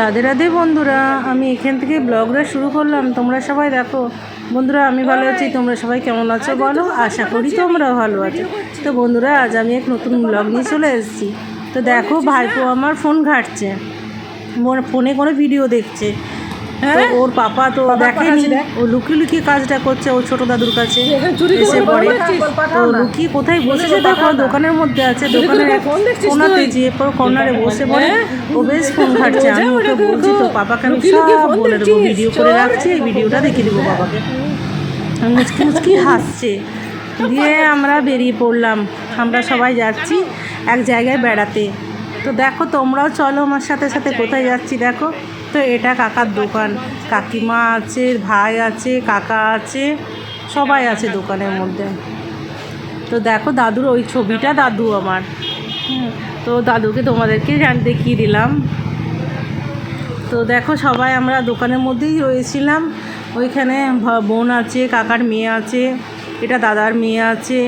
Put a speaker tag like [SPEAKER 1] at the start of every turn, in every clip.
[SPEAKER 1] রাধে রাধে বন্ধুরা, আমি এখান থেকে ব্লগটা শুরু করলাম। তোমরা সবাই দেখো। বন্ধুরা, আমি ভালো আছি। তোমরা সবাই কেমন আছো বলো? আশা করি তোমরা ভালো আছো। তো বন্ধুরা, আজ আমি এক নতুন ব্লগ নিয়ে চলে এসেছি। তো দেখো, ভাইপো আমার ফোন ঘাটছে। ফোনে কোনো ভিডিও দেখছে। ওর পাপা তো দেখেনি। ও লুকিয়ে লুকিয়ে কাজটা করছে ওর ছোট দাদুর কাছে। এসে পড়ে তো লুকিয়ে কোথায় বসেছে দেখো দোকানের মধ্যে আছে দোকানের কোনাতে যেয়ে পর কর্নারে বসে পড়ে ও বেশ ফোন ঘাটছে। আমি ওকে বলছি তো পাপাকে আমি সব বলে দেবো ভিডিও করে রাখছি এই ভিডিওটা দেখে দেবো বাবাকে। মুচকি মুচকি হাসছে। দিয়ে আমরা বেরিয়ে পড়লাম। আমরা সবাই যাচ্ছি এক জায়গায় বেড়াতে। তো দেখো তোমরাও চলো আমার সাথে সাথে কোথায় যাচ্ছি দেখো। তো এটা কাকার দোকান। কাকিমা আছে, ভাই আছে, কাকা আছে, সবাই আছে দোকানের মধ্যে। তো দেখো দাদুর ওই ছবিটা দাদু আমার। তো দাদুকে তোমাদেরকে জান দেখিয়ে দিলাম। তো দেখো সবাই আমরা দোকানের মধ্যেই রয়েছিলাম। ওইখানে বোন আছে, কাকার মেয়ে আছে, এটা দাদার মেয়ে আছে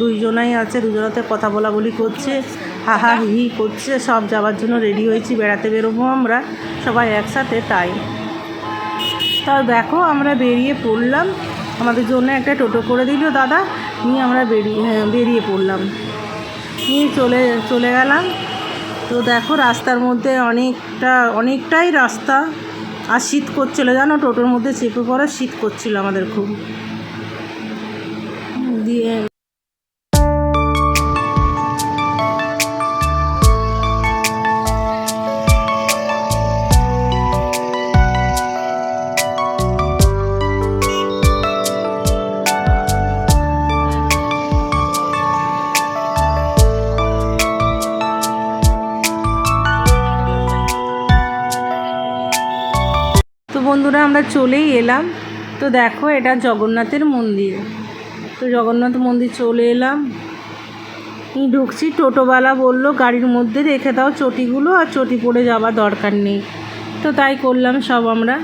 [SPEAKER 1] দুইজনাই আছে, দুজনাতে কথা বলা বলি করছে। হাহা হি করছে সব যাওয়ার জন্য রেডি হয়েছি বেড়াতে বেরোবো আমরা সবাই একসাথে তাই। তা দেখো আমরা বেরিয়ে পড়লাম। আমাদের জন্য একটা টোটো করে দিল দাদা নিয়ে আমরা বেরিয়ে হ্যাঁ, বেরিয়ে পড়লাম। নিয়ে চলে চলে গেলাম। তো দেখো রাস্তার মধ্যে অনেকটা অনেকটাই রাস্তা। আর শীত করছিল জানো? টোটোর মধ্যে চেপে পড়া শীত করছিল আমাদের খুব। দিয়ে বন্ধুরা, আমরা চলেই এলাম। তো দেখো, এটা জগন্নাথের মন্দির। তো জগন্নাথ মন্দির চলে এলাম। ঢুকছি, টোটোওয়ালা বলল, গাড়ির মধ্যে রেখে দাও চটিগুলো, আর চটি পড়ে যাওয়ার দরকার নেই। তো তাই করলাম সব আমরা।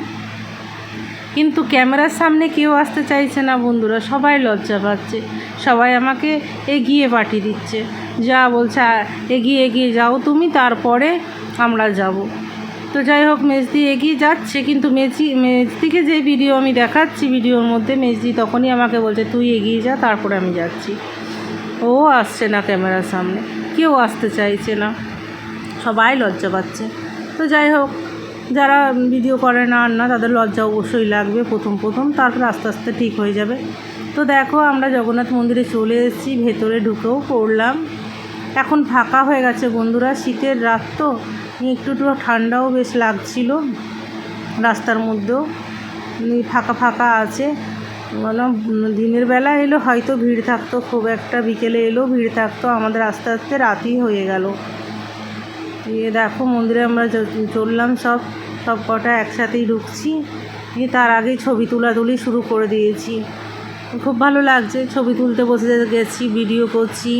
[SPEAKER 1] কিন্তু ক্যামেরার সামনে কেউ আসতে চাইছে না বন্ধুরা, সবাই লজ্জা পাচ্ছে। সবাই আমাকে এগিয়ে পাঠিয়ে দিচ্ছে। যা বলছে এগিয়ে এগিয়ে যাও তুমি, তারপরে আমরা যাব। তো যাই হোক, মেজদি এগিয়ে যাচ্ছে, কিন্তু মেজি, মেজদিকে যে ভিডিও আমি দেখাচ্ছি ভিডিওর মধ্যে মেজদি তখনই আমাকে বলছে, তুই এগিয়ে যা, তারপরে আমি যাচ্ছি। ও আসছে না ক্যামেরার সামনে। কেউ আসতে চাইছে না। সবাই লজ্জা পাচ্ছে। তো যাই হোক, যারা ভিডিও করে না, আর না, তাদের লজ্জা অবশ্যই লাগবে, প্রথম প্রথম। তারপর আস্তে আস্তে ঠিক হয়ে যাবে। তো দেখো, আমরা জগন্নাথ মন্দিরে চলে এসেছি, ভেতরে ঢুকেও পড়লাম। এখন ফাঁকা হয়ে গেছে বন্ধুরা, শীতের রাত তো। একটু একটু ঠান্ডাও বেশ লাগছিল রাস্তার মধ্যেও। ফাঁকা ফাঁকা আছে। বললাম, দিনের বেলা এলো, হয়তো ভিড় থাকতো, খুব একটা বিকেলে এলো, ভিড় থাকতো, আমাদের আস্তে আস্তে রাতই হয়ে গেল। দিয়ে দেখো, মন্দিরে আমরা চললাম সব সব কটা একসাথেই ঢুকছি। দিয়ে তার আগেই ছবি তোলাতুলি শুরু করে দিয়েছি। খুব ভালো লাগছে, ছবি তুলতে বসে গেছি, ভিডিও করছি।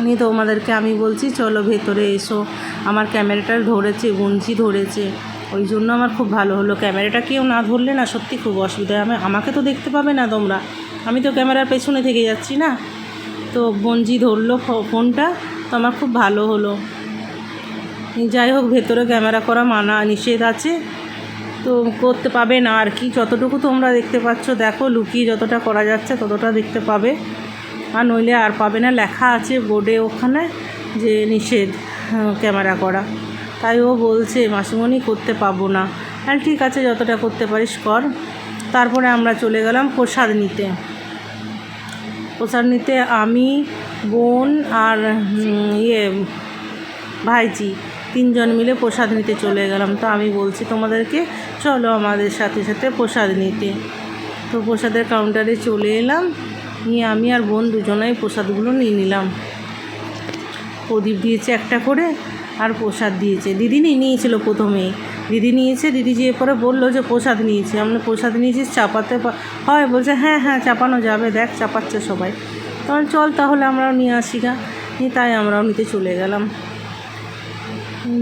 [SPEAKER 1] নিয়ে তোমাদেরকে আমি বলছি, চলো ভেতরে এসো। আমার ক্যামেরাটা ধরেছে, গুঞ্জি ধরেছে। ওই জন্য আমার খুব ভালো হলো। ক্যামেরাটা কেউ না ধরলে না সত্যি খুব অসুবিধা। আমি আমাকে তো দেখতে পাবে না তোমরা। আমি তো ক্যামেরার পেছনে থেকে যাচ্ছি না। তো বঞ্জি ধরলো ফোনটা। তো আমার খুব ভালো হলো। যাই হোক, ভেতরে ক্যামেরা করা মানা নিষেধ আছে। তো করতে পাবে না আর কি। যতটুকু তোমরা দেখতে পাচ্ছ, দেখো লুকিয়ে যতটা করা যাচ্ছে, ততটা দেখতে পাবে। আর নইলে আর পাবে না। লেখা আছে বোর্ডে ওখানে যে নিষেধ হ্যাঁ, ক্যামেরা করা। তাই ও বলছে মাসিমণি করতে পাবো না। আর ঠিক আছে যতটা করতে পারিস কর। তারপরে আমরা চলে গেলাম প্রসাদ নিতে। প্রসাদ নিতে আমি বোন আর ইয়ে ভাইজি তিনজন মিলে প্রসাদ নিতে চলে গেলাম। তো আমি বলছি তোমাদেরকে চলো আমাদের সাথে সাথে প্রসাদ নিতে। তো প্রসাদের কাউন্টারে চলে এলাম। নিয়ে আমি আর বোন দুজনেই প্রসাদগুলো নিয়ে নিলাম। প্রদীপ দিয়েছে একটা করে আর প্রসাদ দিয়েছে। দিদি নিয়ে নিয়েছিল প্রথমে। দিদি নিয়েছে, দিদি যেয়ে পরে বলল যে প্রসাদ নিয়েছি। আমরা প্রসাদ নিয়েছিস? চাপাতে হয়, বলছে হ্যাঁ হ্যাঁ চাপানো যাবে, দেখ, চাপাচ্ছে সবাই। তখন চল তাহলে আমরাও নিয়ে আসি গা। নিয়ে তাই আমরাও নিতে চলে গেলাম।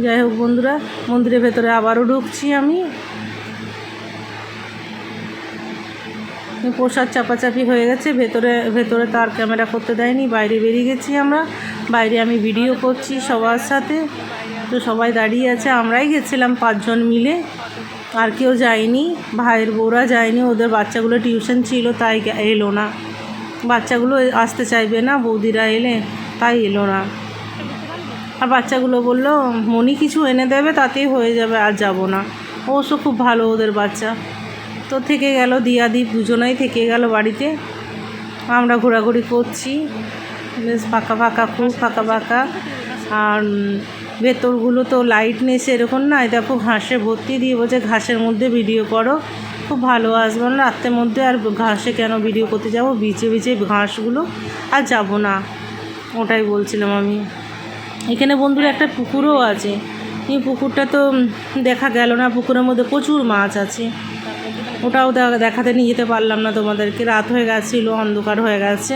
[SPEAKER 1] যাই হোক বন্ধুরা, মন্দিরের ভেতরে আবারও ঢুকছি আমি। প্রসাদ চাপাচাপি হয়ে গেছে। ভেতরে ভেতরে তার ক্যামেরা করতে দেয়নি, বাইরে বেরিয়ে গেছি আমরা। বাইরে আমি ভিডিও করছি সবার সাথে। তো সবাই দাঁড়িয়ে আছে, আমরাই গেছিলাম পাঁচজন মিলে। আর কেউ যায়নি, ভাইয়ের বউরা যায়নি, ওদের বাচ্চাগুলো টিউশন ছিল, তাই এলো না। বাচ্চাগুলো আসতে চাইবে না, বৌদিরা এলে তাই এলো না। আর বাচ্চাগুলো বলল মনি কিছু এনে দেবে, তাতেই হয়ে যাবে, আর যাব না। অবশ্য খুব ভালো ওদের বাচ্চা। তো থেকে গেল, দিয়াদি দুজনেই থেকে গেল বাড়িতে। আমরা ঘোরাঘুরি করছি। বেশ ফাঁকা ফাঁকা, খুব ফাঁকা ফাঁকা। আর ভেতরগুলো তো লাইট নেই সেরকম না। এই দেখো ঘাসে ভর্তি। দিয়ে বলছে ঘাসের মধ্যে ভিডিও করো। খুব ভালো আসবে। না রাত্রের মধ্যে আর ঘাসে কেন ভিডিও করতে যাব? বিচে বিচে ঘাসগুলো আর যাব না। ওটাই বলছিলাম আমি। এখানে বন্ধুরা একটা পুকুরও আছে। এই পুকুরটা তো দেখা গেল না। পুকুরের মধ্যে প্রচুর মাছ আছে। ওটাও দেখাতে নিয়ে যেতে পারলাম না তোমাদেরকে। রাত হয়ে গেছিল, অন্ধকার হয়ে গেছে।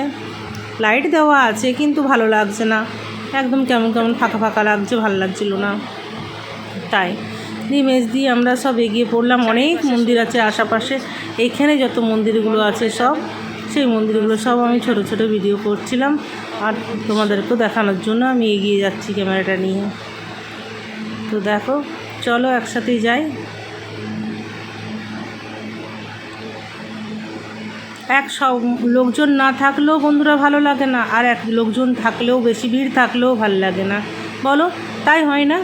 [SPEAKER 1] লাইট দেওয়া আছে, কিন্তু ভালো লাগছে না। একদম কেমন কেমন ফাঁকা ফাঁকা লাগছে, ভালো লাগছিল না। তাই দিয়ে মেজ দিয়ে আমরা সব এগিয়ে পড়লাম। অনেক মন্দির আছে আশেপাশে। এইখানে যত মন্দিরগুলো আছে সব, সেই মন্দিরগুলো সব আমি ছোট ছোট ভিডিও করছিলাম। আর তোমাদেরকেও দেখানোর জন্য আমি এগিয়ে যাচ্ছি ক্যামেরাটা নিয়ে। তো দেখো, চলো একসাথেই যাই। এক সব লোকজন না থাকলেও বন্ধুরা ভালো লাগে না, আর এক লোকজন থাকলেও বেশি ভিড় থাকলেও ভালো লাগে না। বলো, তাই হয় না?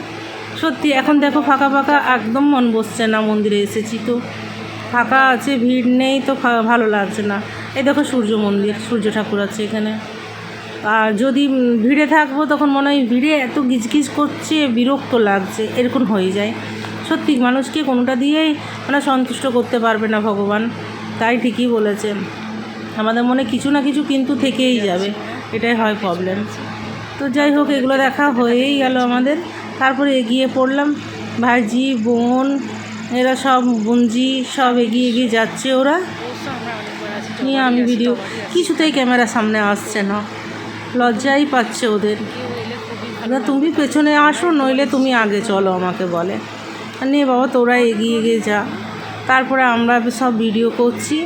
[SPEAKER 1] সত্যি, এখন দেখো ফাঁকা ফাঁকা একদম মন বসছে না মন্দিরে, এসেছি তো। ফাঁকা আছে, ভিড় নেই তো ভালো লাগছে না। এই দেখো সূর্য মন্দির, সূর্য ঠাকুর আছে এখানে। আর যদি ভিড়ে থাকব তখন মনে হয় ভিড়ে এত গিজগিজ করছে, বিরক্ত লাগছে, এরকম হয়ে যায়। সত্যি, মানুষকে কোনোটা দিয়েই মানে সন্তুষ্ট করতে পারবে না ভগবান। তাই ঠিকই বলেছে আমাদের মনে কিছু না কিছু কিন্তু থেকেই যাবে। এটাই হয় প্রবলেম তো যাই হোক, এগুলো দেখা হয়েই গেল আমাদের। তারপরে এগিয়ে পড়লাম। ভাইজি, বোন, এরা সব, বোনজি, সব এগিয়ে এগিয়ে যাচ্ছে ওরা। নিয়ে আমি ভিডিও কিছুতেই ক্যামেরা সামনে আসছে না। লজ্জাই পাচ্ছে ওদের। এবার তুমি পেছনে আসো, নইলে তুমি আগে চলো আমাকে বলে। নিয়ে বাবা, তোরা এগিয়ে এগিয়ে যা। তারপরে আমরা সব ভিডিও করছি।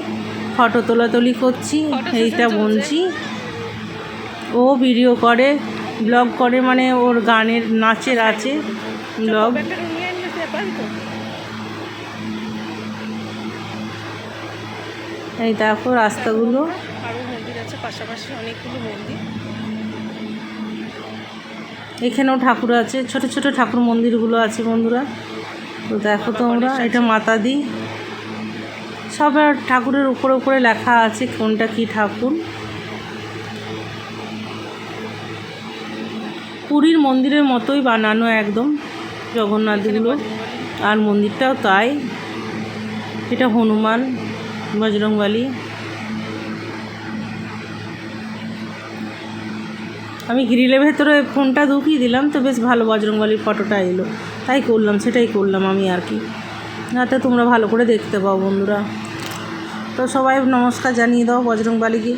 [SPEAKER 1] ফটো তোলাতুলি করছি এইটা বলছি। ও ভিডিও করে ব্লগ করে মানে ওর গানের নাচের আছে ব্লগ। এই দেখো রাস্তাগুলো।
[SPEAKER 2] মন্দির আছে পাশাপাশি অনেকগুলো মন্দির।
[SPEAKER 1] এখানেও ঠাকুর আছে ছোট ছোট ঠাকুর মন্দিরগুলো আছে বন্ধুরা। তো দেখো তোমরা এটা মাতা দি সব ঠাকুরের উপরে উপরে লেখা আছে কোনটা কি ঠাকুর। পুরীর মন্দিরের মতোই বানানো একদম জগন্নাথগুলো। আর মন্দিরটাও তাই। এটা হনুমান, বজরংবলী। আমি গ্রিলের ভেতরে ফোনটা ঢুকিয়ে দিলাম তো বেশ ভালো বজরংবলির ফটোটা এলো। তাই করলাম, সেটাই করলাম আমি আর কি। যাতে তোমরা ভালো করে দেখতে পাও বন্ধুরা। তো সবাই নমস্কার জানিয়ে দাও বজরংবলিকে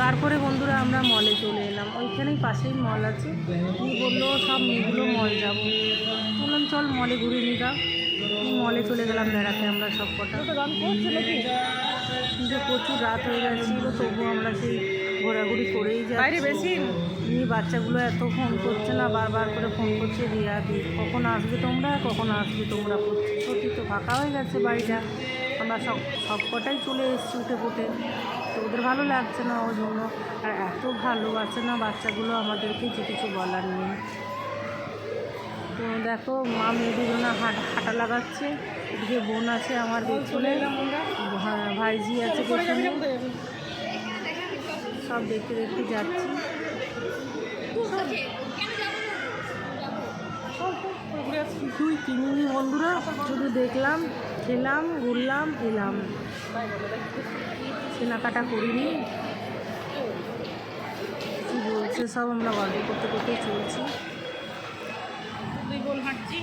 [SPEAKER 1] তারপরে বন্ধুরা আমরা মলে চলে এলাম। ওইখানেই পাশেই মল আছে। কি বলল সব মেয়েগুলো মল যাব। বললাম চল মলে ঘুরে নিলাম মলে চলে গেলাম বেড়াতে আমরা সব কটা কিন্তু প্রচুর রাত হয়ে গেছিল তবুও আমরা সেই ঘোরাঘুরি করেই
[SPEAKER 2] বাইরে
[SPEAKER 1] যাচ্ছি
[SPEAKER 2] বেশি?
[SPEAKER 1] এই বাচ্চাগুলো এত ফোন করছে না বারবার করে ফোন করছে রিয়া দি কখন আসবে তোমরা? কখন আসবে তোমরা? সত্যি তো ফাঁকা হয়ে গেছে বাড়িটা। আমরা সব সব কটাই চলে এসেছি উঠে ফুটে তো ওদের ভালো লাগছে না ওই জন্য। আর এত ভালোবাসে না বাচ্চাগুলো আমাদেরকে যে কিছু বলার নেই। তো দেখো, মা মেয়ে দুজনে হাঁটা হাঁটা লাগাচ্ছে। এদিকে বোন আছে আমার পেছনে। ভাইজি আছে পেছনে। সব দেখতে দেখতে যাচ্ছি। কিছুই কিনিনি বন্ধুরা, শুধু দেখলাম, খেলাম, ঘুরলাম, এলাম। কেনাকাটা করিনি। কি বলছে সব আমরা গল্প করতে করতে চলছি।
[SPEAKER 2] দুই হাঁটছি।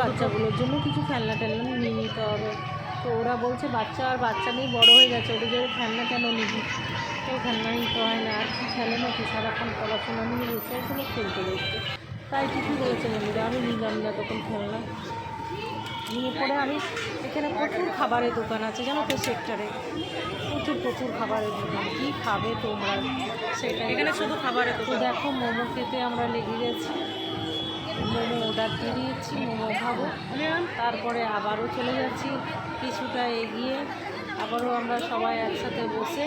[SPEAKER 1] বাচ্চাগুলোর জন্য কিছু খেলনা টেলনা নিয়ে নিতে হবে। তো ওরা বলছে বাচ্চা আর বাচ্চা নিয়ে বড় হয়ে গেছে ওদের যদি খেলনা কেন নিবি? তো খেলনা নিতে হয় না আর কি খেলে নাকি সারাক্ষণ পড়াশোনা নিয়ে বসে ওগুলো খেলতে দেখতে তাই ঠিকই বলেছে বন্ধুরা আমি নিলাম না তখন খেলনা। নিয়ে পরে আমি এখানে প্রচুর খাবারের দোকান আছে জানো তো সেক্টরে। প্রচুর প্রচুর খাবারের দোকান। কী খাবে তোমরা? সেটা
[SPEAKER 2] এখানে শুধু খাবারের
[SPEAKER 1] তো
[SPEAKER 2] দোকান।
[SPEAKER 1] দেখো মোমো খেতে আমরা লেগে গেছি। মোমো অর্ডার দিয়ে দিয়েছি মোমো খাব। তারপরে আবারও চলে যাচ্ছি কিছুটা এগিয়ে। আবারও আমরা সবাই একসাথে বসে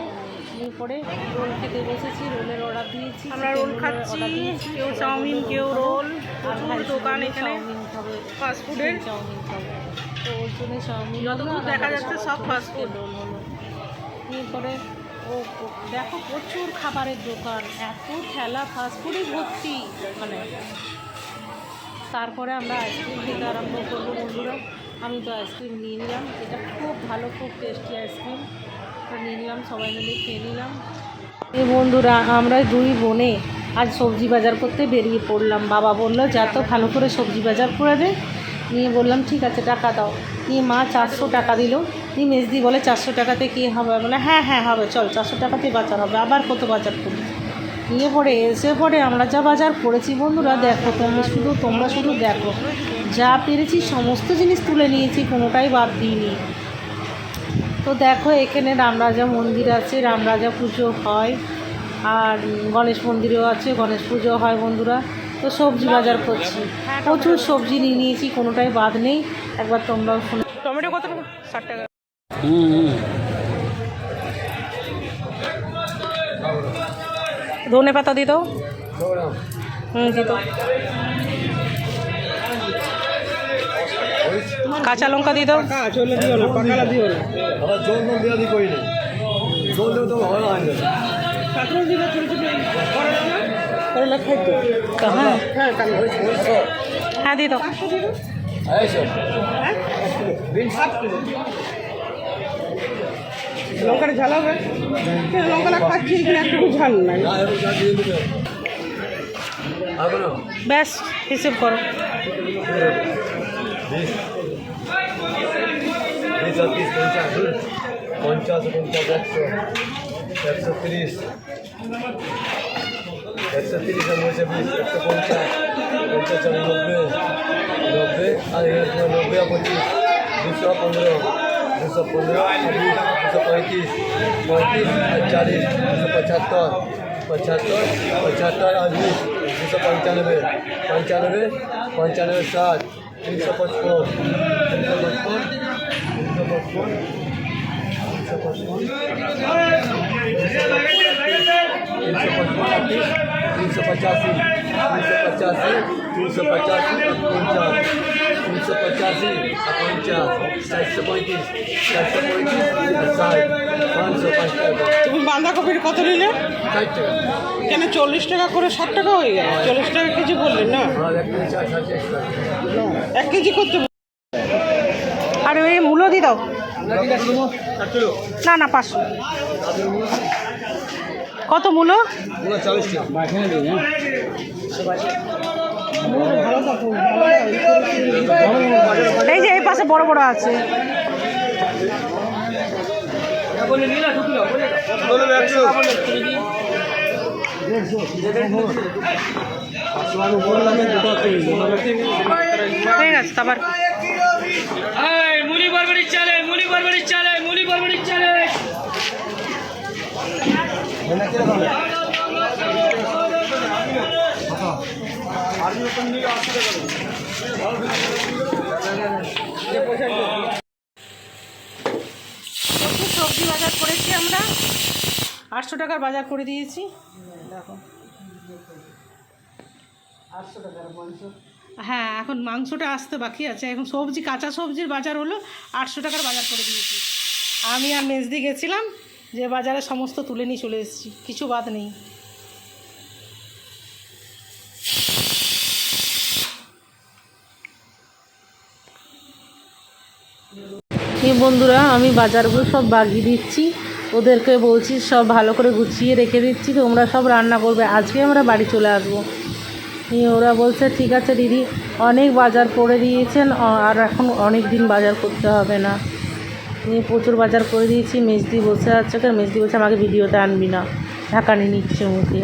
[SPEAKER 1] পরে রোল খেতে বসেছি রোলের অর্ডার দিয়েছি
[SPEAKER 2] আমরা রোল খাচ্ছি কেউ চাউমিন কেউ রোল প্রচুর দোকান এখানে।
[SPEAKER 1] চাউমিন খাবে
[SPEAKER 2] ফাস্ট ফুডের
[SPEAKER 1] চাউমিন খাবে। তো ওর জন্য চাউমিন
[SPEAKER 2] যতদূর দেখা যাচ্ছে সব food।
[SPEAKER 1] chicken হলো। এরপরে ও ও- দেখো প্রচুর খাবারের দোকান এত ঠেলা ফাস্টফুডই ভর্তি মানে তারপরে আমরা আইসক্রিম খেতে আরম্ভ করব বন্ধুরা। আমি তো আইসক্রিম নিয়ে নিলাম। এটা খুব ভালো, খুব টেস্টি আইসক্রিম নিয়ে নিলাম, সবাই মিলে খেয়ে নিলাম। এই বন্ধুরা, আমরা দুই বোনে আজ সবজি বাজার করতে বেরিয়ে পড়লাম। বাবা বলল, যা তো ভালো করে সবজি বাজার করে দে। নিয়ে বললাম, ঠিক আছে, টাকা দাও। নিয়ে মা চারশো টাকা দিল। নিয়ে মেজদি বলে, চারশো টাকাতে কী হবে? বলে হ্যাঁ হ্যাঁ হবে। চল, চারশো টাকাতে বাজার হবে। আবার কত বাজার করি নিয়ে পরে এসে পরে আমরা যা বাজার করেছি বন্ধুরা দেখো তোমরা শুধু তোমরা শুধু দেখো। যা পেরেছি সমস্ত জিনিস তুলে নিয়েছি কোনোটাই বাদ দিইনি। তো দেখো এখানে রামরাজা মন্দির আছে রামরাজা পুজো হয় আর গণেশ মন্দিরও আছে গণেশ পুজো হয় বন্ধুরা। তো সবজি বাজার করছি। প্রচুর সবজি নিয়ে নিয়েছি কোনোটাই বাদ নেই। একবার তোমরাও শুনে
[SPEAKER 2] টমেটো কত টাকা? ষাট টাকা। ধনে পাতা দিয়ে দাও। হুম দিয়ে দাও। কাঁচা লঙ্কা দিয়ে দাও।
[SPEAKER 3] হয়
[SPEAKER 1] তো। হ্যাঁ
[SPEAKER 2] হ্যাঁ দিয়ে দাও।
[SPEAKER 4] লঙ্কাটা ঝাল হবে। লঙ্কাটা খাচ্ছি এখানে একটু ঝাল নাই
[SPEAKER 3] কোনো
[SPEAKER 2] ব্যাস হিসেব করো
[SPEAKER 3] পঞ্চাশ পঞ্চাশ একশো একশো তিরিশ একশো তিরিশ আর বিশ একশো পঞ্চাশ পঞ্চাশ নব্বই নব্বই আর নব্বই পঁচিশ দুশো পনেরো দুশো পনেরো আর বিশ দুশো পঁয়ত্রিশ পঁয়ত্রিশ আর চালিশ দুশো পঁচাত্তর পঁচাত্তর পঁচাত্তর আর বিশ দুশো পঞ্চানব্বই পঞ্চানব্বই পঞ্চানব্বই ষাট তিনশো পঁচপন তিনশো পঁচপন তিনশো পঁচপন তিনশো পঁচপন তিনশো পঁচপন তিনশো পঁচাশি তিনশো পঁচাশি তিনশো পঁচাশি পঞ্চাশ তিনশো পঁচাশি পঞ্চাশ চারশো পঁয়ত্রিশ চারশো পঁয়ত্রিশ ষাট পাঁচশো পাঁচ টাকা
[SPEAKER 4] তুমি বাঁধাকপির কত নিলে?
[SPEAKER 3] ষাট টাকা।
[SPEAKER 4] কেন চল্লিশ টাকা করে ষাট টাকা হয়ে গেল? চল্লিশ টাকা কেজি বললেন না?
[SPEAKER 3] আর এক কেজি
[SPEAKER 4] করতে
[SPEAKER 2] আর এই মূলো দিয়ে দাও। না না পাঁচশো। কত মূলো?
[SPEAKER 3] চালিশ টাকা।
[SPEAKER 2] এই যে এই পাশে বড় বড় আছে। ঠিক আছে, তারপর
[SPEAKER 5] মুলি বরবড়ি চালে মুলি বরবড়ি চালে মুলি বরবড়ি চালে
[SPEAKER 2] প্রচুর সবজি বাজার করেছি আমরা? আটশো টাকার বাজার করে দিয়েছি। দেখো হ্যাঁ এখন মাংসটা আসতে বাকি আছে। এখন সবজি, কাঁচা সবজির বাজার হলো আটশো টাকার বাজার করে দিয়েছি। আমি আর মেজদি গেছিলাম, যে বাজারে সমস্ত তুলে নিয়ে চলে এসেছি। কিছু বাদ নেই।
[SPEAKER 1] বন্ধুরা, আমি বাজারগুলো সব বাগিয়ে দিচ্ছি। ওদেরকে বলছি সব ভালো করে গুছিয়ে রেখে দিচ্ছি। তোমরা সব রান্না করবে। আজকে আমরা বাড়ি চলে আসব। ওরা বলছে, ঠিক আছে দিদি, অনেক বাজার করে দিয়েছেন আর এখন অনেক দিন বাজার করতে হবে না। নিয়ে প্রচুর বাজার করে দিয়েছি। মেজদি বসে আছে। ওকে মেজদি বলছে, আমাকে ভিডিওতে আনবি না। ঢাকানি নিচ্ছে মুখে।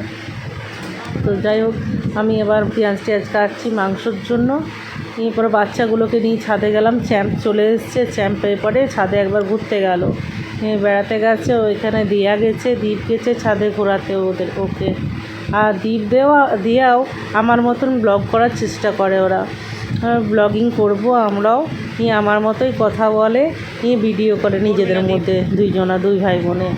[SPEAKER 1] তো যাই হোক, আমি এবার পেঁয়াজ টিয়াজ কাটছি মাংসর জন্য। নিয়ে পরে বাচ্চাগুলোকে নিয়ে ছাদে গেলাম চ্যাম্প চলে এসছে চ্যাম্পের পরে ছাদে একবার ঘুরতে গেল। নিয়ে বেড়াতে গেছে ওইখানে দিয়া গেছে দ্বীপ গেছে ছাদে ঘোরাতে ওদের ওকে। আর দ্বীপ দেওয়া দিয়াও আমার মতন ব্লগ করার চেষ্টা করে ওরা। ব্লগিং করব আমরাও নিয়ে আমার মতোই কথা বলে নিয়ে ভিডিও করে নিজেদের মধ্যে দুইজনা দুই ভাই বোনে।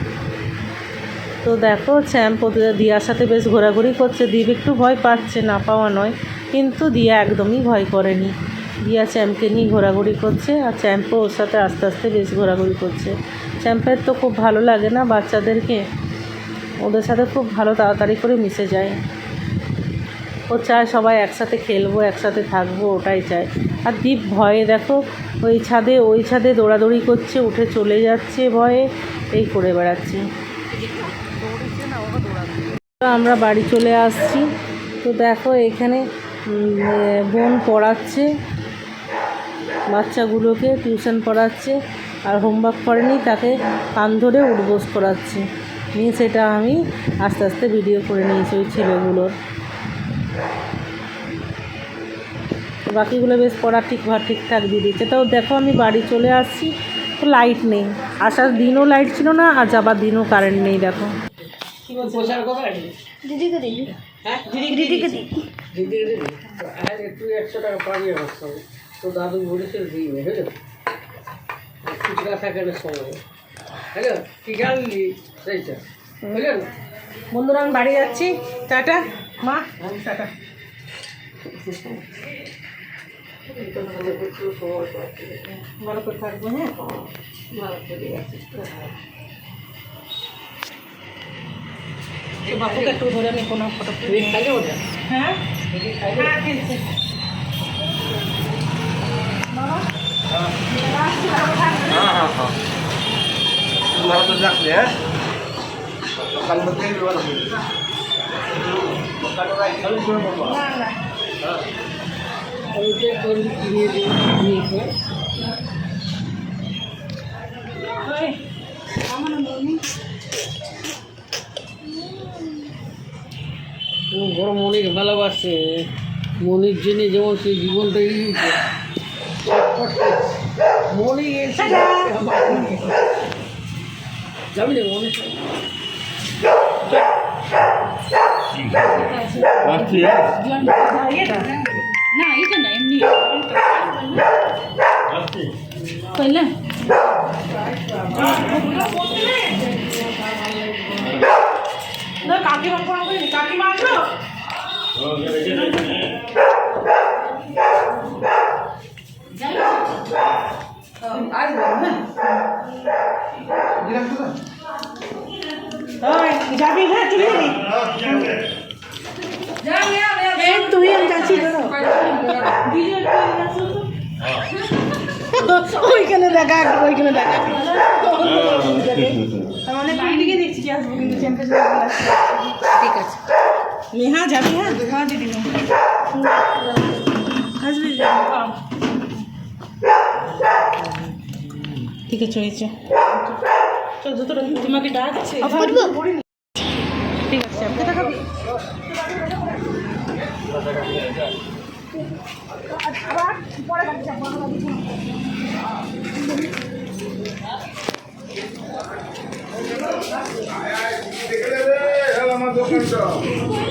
[SPEAKER 1] তো দেখো চ্যাম্প ওদের দিয়ার সাথে বেশ ঘোরাঘুরি করছে দ্বীপ একটু ভয় পাচ্ছে না পাওয়া নয়। কিন্তু দিয়া একদমই ভয় করেনি। দিয়া চ্যাম্পকে নিয়ে ঘোরাঘুরি করছে আর চ্যাম্পও ওর সাথে আস্তে আস্তে বেশ ঘোরাঘুরি করছে। চ্যাম্পের তো খুব ভালো লাগে না, বাচ্চাদেরকে ওদের সাথে খুব ভালো তাড়াতাড়ি করে মিশে যায়। ও চায় সবাই একসাথে খেলব, একসাথে থাকব, ওটাই চায়। আর দ্বীপ ভয়ে দেখো, ওই ছাদে ওই ছাদে দৌড়াদৌড়ি করছে, উঠে চলে যাচ্ছে ভয়ে, এই করে বেড়াচ্ছে। আমরা বাড়ি চলে আসছি। তো দেখো এখানে বোন পড়াচ্ছে বাচ্চাগুলোকে টিউশন পড়াচ্ছে আর হোমওয়ার্ক করেনি তাকে কান ধরে উঠবোস করাচ্ছে। নিয়ে সেটা আমি আস্তে আস্তে ভিডিও করে নিয়েছি ওই ছেলেগুলোর। বাকিগুলো বেশ পড়া ঠিক ঠিকঠাক দিয়ে দিচ্ছে তো দেখো আমি বাড়ি চলে আসছি তো লাইট নেই। আসার দিনও লাইট ছিল না আর যাবার দিনও কারেন্ট নেই দেখো।
[SPEAKER 4] হ্যাঁ? একটু একশো টাকা তো দাদু বলেছে খুচরা থাকে না সময় হ্যালো ঠিক আছে সেইটা। বুঝলেন
[SPEAKER 2] বন্ধুরা আমি বাড়ি যাচ্ছি। টাটা। মা। টাটা। ভালো করে থাকব হ্যাঁ। তো বাপুকে একটু ধরে আমি কোনো ফটো
[SPEAKER 4] তুমি খাইলে ওটা
[SPEAKER 2] হ্যাঁ হ্যাঁ খেলছে
[SPEAKER 4] ওইটা ও বড় মনির ভালোবাসে। মনির জন্য যেমন সেই জীবনটাই দিয়েছে মনি এসে যাবি না মনে
[SPEAKER 2] কাকিমা ফোন করিনি কাকিমা আসলো ওই, যাবি হ্যাঁ চলে তুই আমি যাচ্ছি ওইখানে দেখা ওইখানে দেখা মানে পিকনিকে দেখছি কি আসব কিন্তু ঠিক আছে নেহা যাবি হ্যাঁ হ্যাঁ দিদি আসবি ঠিক আছে হয়েছে চল জুতোটা তোমাকে ডাকছে ঠিক আছে আমি দেখাবি
[SPEAKER 6] শরীরটা ঠিক আছে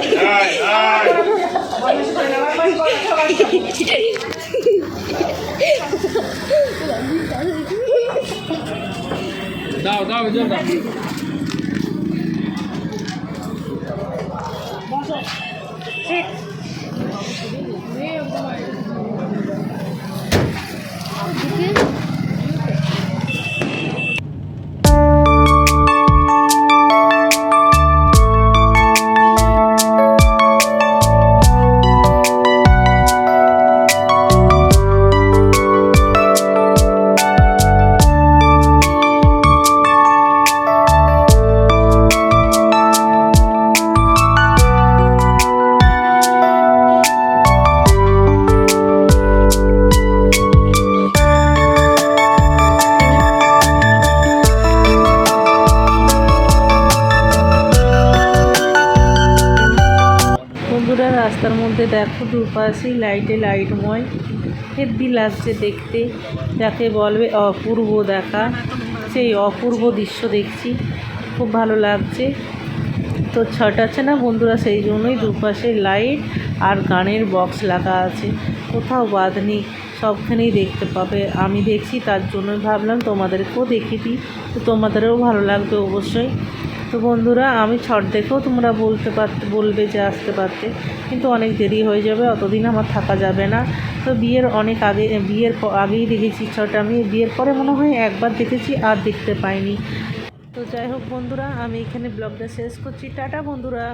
[SPEAKER 6] দিব
[SPEAKER 4] দাও দাও জল দাও
[SPEAKER 1] দেখো দুপাশেই লাইটে লাইটময়। হেব্বি লাগছে দেখতে, যাকে বলবে অপূর্ব দেখা। সেই অপূর্ব দৃশ্য দেখছি, খুব ভালো লাগছে। তো ছট আছে না বন্ধুরা, সেই জন্যই দুপাশে লাইট আর গানের বক্স লাগা আছে। কোথাও বাদ নেই, সবখানেই দেখতে পাবে। আমি দেখছি, তার জন্যই ভাবলাম তোমাদেরকেও দেখিয়ে দিই। তো তোমাদেরও ভালো লাগবে অবশ্যই। তো বন্ধুরা, আমি ছট দেখেও তোমরা বলতে পারতে, বলবে যে আসতে পারতে। কিন্তু অনেক দেরি হয়ে যাবে, অতদিন আমার থাকা যাবে না। তো বিয়ের অনেক আগে, বিয়ের আগেই দেখেছি ছট আমি বিয়ের পরে মনে হয় একবার দেখেছি, আর দেখতে পাইনি। তো যাই হোক বন্ধুরা, আমি এখানে ব্লগটা শেষ করছি। টাটা বন্ধুরা।